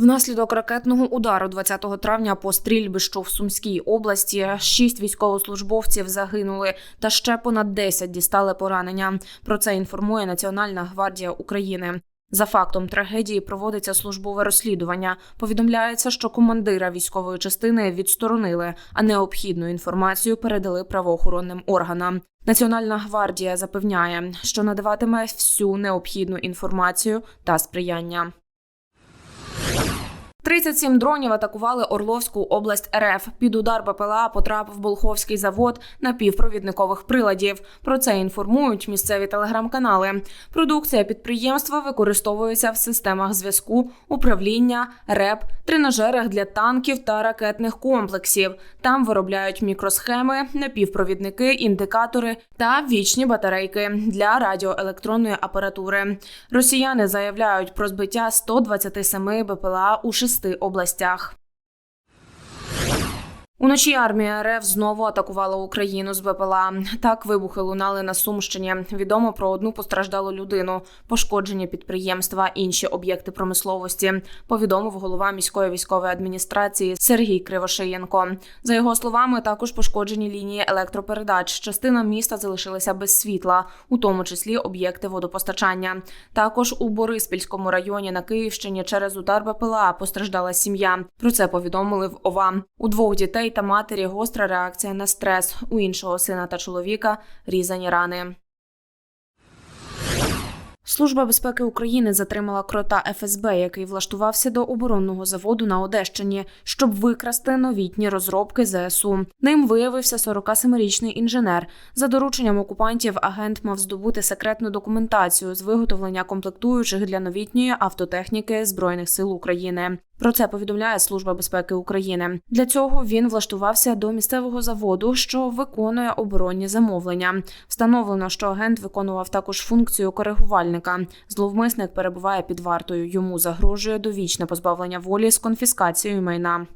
Внаслідок ракетного удару 20 травня по стрільбищу в Сумській області шість військовослужбовців загинули, та ще понад 10 дістали поранення. Про це інформує Національна гвардія України. За фактом трагедії проводиться службове розслідування. Повідомляється, що командира військової частини відсторонили, а необхідну інформацію передали правоохоронним органам. Національна гвардія запевняє, що надаватиме всю необхідну інформацію та сприяння. 37 дронів атакували Орловську область РФ. Під удар БПЛА потрапив Болховський завод напівпровідникових приладів. Про це інформують місцеві телеграм-канали. Продукція підприємства використовується в системах зв'язку, управління, РЕП, тренажерах для танків та ракетних комплексів. Там виробляють мікросхеми, напівпровідники, індикатори та вічні батарейки для радіоелектронної апаратури. Росіяни заявляють про збиття 127 БПЛА у шести областях. Уночі армія РФ знову атакувала Україну з БПЛА. Так вибухи лунали на Сумщині. Відомо про одну постраждалу людину, пошкоджені підприємства, інші об'єкти промисловості. Повідомив голова міської військової адміністрації Сергій Кривошиєнко. За його словами, також пошкоджені лінії електропередач. Частина міста залишилася без світла, у тому числі об'єкти водопостачання. Також у Бориспільському районі на Київщині через удар БПЛА постраждала сім'я. Про це повідомили в ОВА. У двох дітей та матері гостра реакція на стрес. У іншого сина та чоловіка різані рани. Служба безпеки України затримала крота ФСБ, який влаштувався до оборонного заводу на Одещині, щоб викрасти новітні розробки ЗСУ. Ним виявився 47-річний інженер. За дорученням окупантів агент мав здобути секретну документацію з виготовлення комплектуючих для новітньої автотехніки збройних сил України. Про це повідомляє Служба безпеки України. Для цього він влаштувався до місцевого заводу, що виконує оборонні замовлення. Встановлено, що агент виконував також функцію коригувальника. Зловмисник перебуває під вартою. Йому загрожує довічне позбавлення волі з конфіскацією майна.